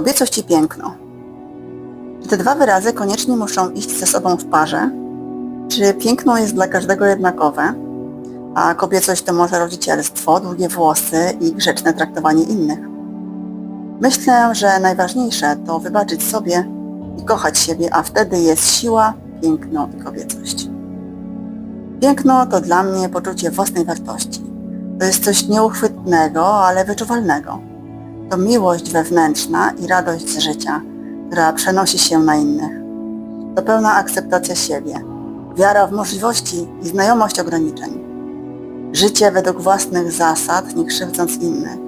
Kobiecość i piękno. Czy te dwa wyrazy koniecznie muszą iść ze sobą w parze? Czy piękno jest dla każdego jednakowe, a kobiecość to może rodzicielstwo, długie włosy i grzeczne traktowanie innych? Myślę, że najważniejsze to wybaczyć sobie i kochać siebie, a wtedy jest siła, piękno i kobiecość. Piękno to dla mnie poczucie własnej wartości. To jest coś nieuchwytnego, ale wyczuwalnego. To miłość wewnętrzna i radość z życia, która przenosi się na innych. To pełna akceptacja siebie, wiara w możliwości i znajomość ograniczeń. Życie według własnych zasad, nie krzywdząc innych.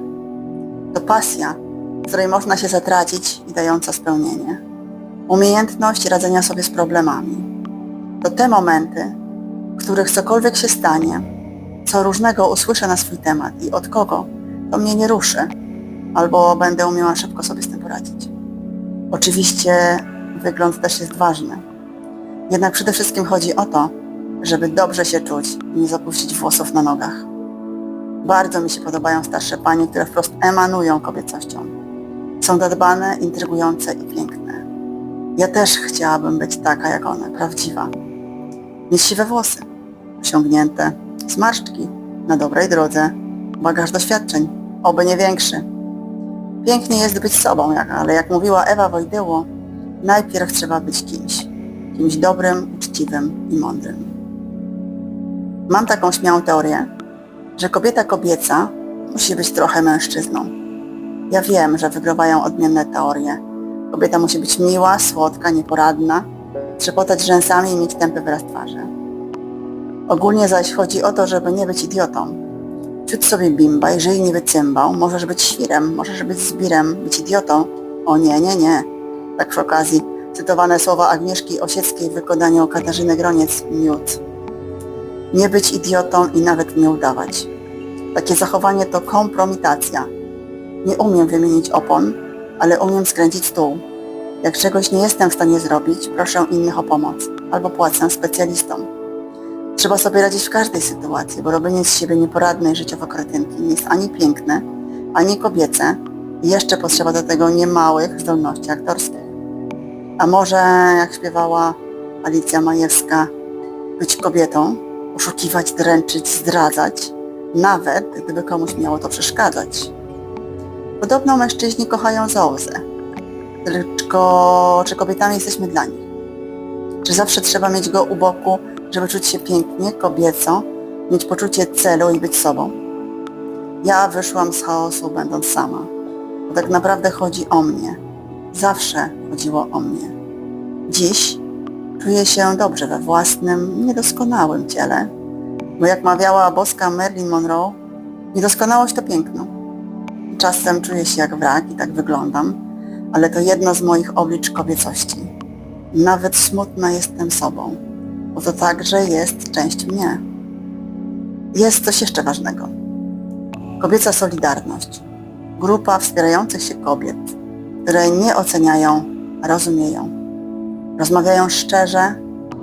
To pasja, której można się zatracić i dająca spełnienie. Umiejętność radzenia sobie z problemami. To te momenty, w których cokolwiek się stanie, co różnego usłyszę na swój temat i od kogo, to mnie nie ruszy, albo będę umiała szybko sobie z tym poradzić. Oczywiście wygląd też jest ważny. Jednak przede wszystkim chodzi o to, żeby dobrze się czuć i nie zapuścić włosów na nogach. Bardzo mi się podobają starsze panie, które wprost emanują kobiecością. Są zadbane, intrygujące i piękne. Ja też chciałabym być taka jak one, prawdziwa. Mieć siwe włosy, osiągnięte, zmarszczki, na dobrej drodze, bagaż doświadczeń, oby nie większy. Pięknie jest być sobą, ale jak mówiła Ewa Wojdyło, najpierw trzeba być kimś. Kimś dobrym, uczciwym i mądrym. Mam taką śmiałą teorię, że kobieta kobieca musi być trochę mężczyzną. Ja wiem, że wygrywają odmienne teorie. Kobieta musi być miła, słodka, nieporadna, trzepotać rzęsami i mieć tępy wyraz twarzy. Ogólnie zaś chodzi o to, żeby nie być idiotą. Czuć sobie bimba, jeżeli nie być cymbał, możesz być świrem, możesz być zbirem, być idiotą. O nie, nie, nie. Tak przy okazji cytowane słowa Agnieszki Osieckiej w wykonaniu Katarzyny Groniec, miód. Nie być idiotą i nawet nie udawać. Takie zachowanie to kompromitacja. Nie umiem wymienić opon, ale umiem skręcić stół. Jak czegoś nie jestem w stanie zrobić, proszę innych o pomoc albo płacę specjalistom. Trzeba sobie radzić w każdej sytuacji, bo robienie z siebie nieporadnej życiowo kretynki nie jest ani piękne, ani kobiece i jeszcze potrzeba do tego niemałych zdolności aktorskich. A może, jak śpiewała Alicja Majewska, być kobietą, oszukiwać, dręczyć, zdradzać, nawet gdyby komuś miało to przeszkadzać. Podobno mężczyźni kochają zołzę. Tylko czy kobietami jesteśmy dla nich? Czy zawsze trzeba mieć go u boku, żeby czuć się pięknie, kobieco, mieć poczucie celu i być sobą? Ja wyszłam z chaosu będąc sama. Bo tak naprawdę chodzi o mnie. Zawsze chodziło o mnie. Dziś czuję się dobrze we własnym, niedoskonałym ciele, bo jak mawiała boska Marilyn Monroe, niedoskonałość to piękno. Czasem czuję się jak wrak i tak wyglądam, ale to jedno z moich oblicz kobiecości. Nawet smutna jestem sobą, bo to także jest część mnie. Jest coś jeszcze ważnego. Kobieca Solidarność. Grupa wspierających się kobiet, które nie oceniają, rozumieją. Rozmawiają szczerze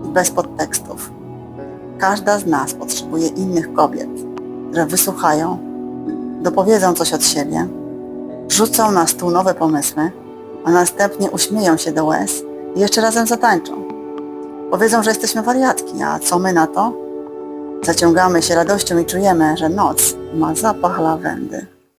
i bez podtekstów. Każda z nas potrzebuje innych kobiet, które wysłuchają, dopowiedzą coś od siebie, rzucą na stół nowe pomysły, a następnie uśmieją się do łez i jeszcze razem zatańczą. Powiedzą, że jesteśmy wariatki, a co my na to? Zaciągamy się radością i czujemy, że noc ma zapach lawendy.